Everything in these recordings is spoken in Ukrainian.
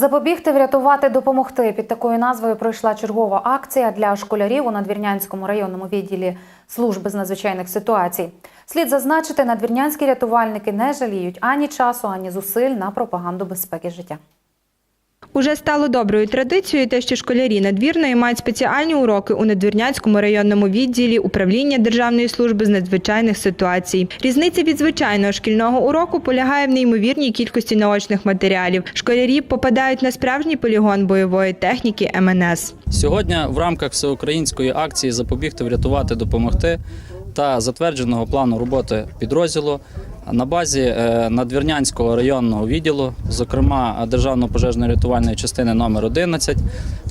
Запобігти, врятувати, допомогти. Під такою назвою пройшла чергова акція для школярів у Надвірнянському районному відділі служби з надзвичайних ситуацій. Слід зазначити, надвірнянські рятувальники не жаліють ані часу, ані зусиль на пропаганду безпеки життя. Уже стало доброю традицією те, що школярі надвірної мають спеціальні уроки у Надвірнянському районному відділі управління Державної служби з надзвичайних ситуацій. Різниця від звичайного шкільного уроку полягає в неймовірній кількості наочних матеріалів. Школярі попадають на справжній полігон бойової техніки МНС. Сьогодні в рамках всеукраїнської акції Запобігти, врятувати, допомогти та затвердженого плану роботи підрозділу на базі е, Надвірнянського районного відділу, зокрема Державної пожежно-рятувальної частини номер 11,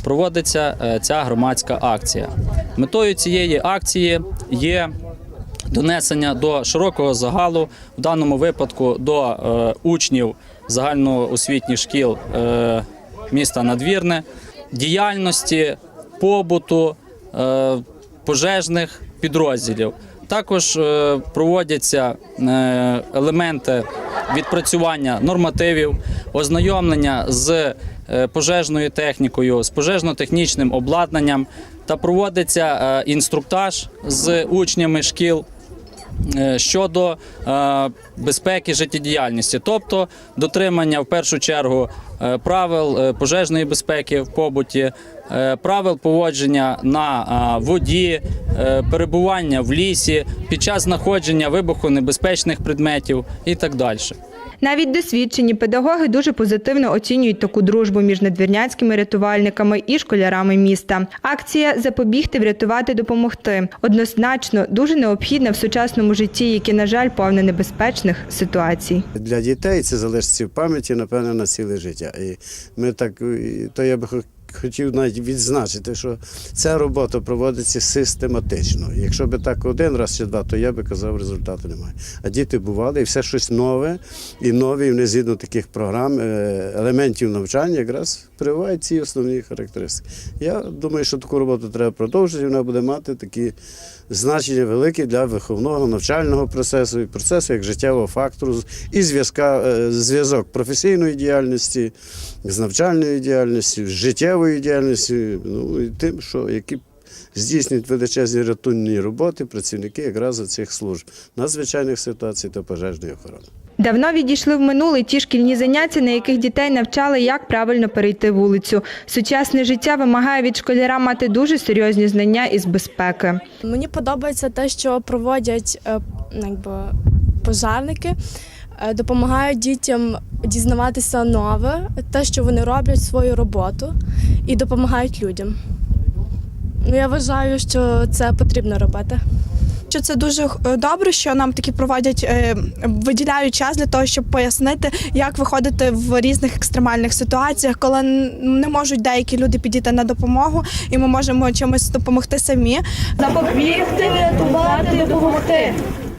проводиться е, ця громадська акція. Метою цієї акції є донесення до широкого загалу, в даному випадку до е, учнів загальноосвітніх шкіл міста Надвірне, діяльності, побуту пожежних підрозділів. Також е, проводяться е, елементи відпрацювання нормативів, ознайомлення з е, пожежною технікою, з пожежно-технічним обладнанням та проводиться інструктаж з учнями шкіл щодо безпеки життєдіяльності, тобто дотримання в першу чергу правил пожежної безпеки в побуті, правил поводження на воді, перебування в лісі під час знаходження вибухонебезпечних предметів і так далі. Навіть досвідчені педагоги дуже позитивно оцінюють таку дружбу між надвірнянськими рятувальниками і школярами міста. Акція Запобігти, врятувати, допомогти однозначно дуже необхідна в сучасному житті, яке, на жаль, повне небезпечних ситуацій. Для дітей це залишиться в пам'яті, напевно, на ціле життя. І ми так, то я би хотів навіть відзначити, що ця робота проводиться систематично. Якщо би так один раз чи два, то я би казав, результату немає. А діти бували, і все щось нове, і нові, і вони згідно таких програм, е, елементів навчання якраз прививають ці основні характеристики. Я думаю, що таку роботу треба продовжити, і вона буде мати такі значення великі для виховного навчального процесу і процесу як життєвого фактору і зв'язка, е, зв'язок професійної діяльності з навчальною діяльністю, з життєвою діяльністю, ну і тим, що які здійснюють величезні рятунні роботи працівники якраз цих служб надзвичайних ситуацій та пожежної охорони. Давно відійшли в минуле ті шкільні заняття, на яких дітей навчали, як правильно перейти вулицю. Сучасне життя вимагає від школяра мати дуже серйозні знання із безпеки. Мені подобається те, що проводять е, якби, пожежники, е, допомагають дітям дізнаватися нове, те, що вони роблять свою роботу, і допомагають людям. Ну, я вважаю, що це потрібно робити. що це дуже е, добре, що нам такі проводять, е, виділяють час для того, щоб пояснити, як виходити в різних екстремальних ситуаціях, коли не можуть деякі люди підійти на допомогу, і ми можемо чимось допомогти самі. запобігти, врятувати, допомогти.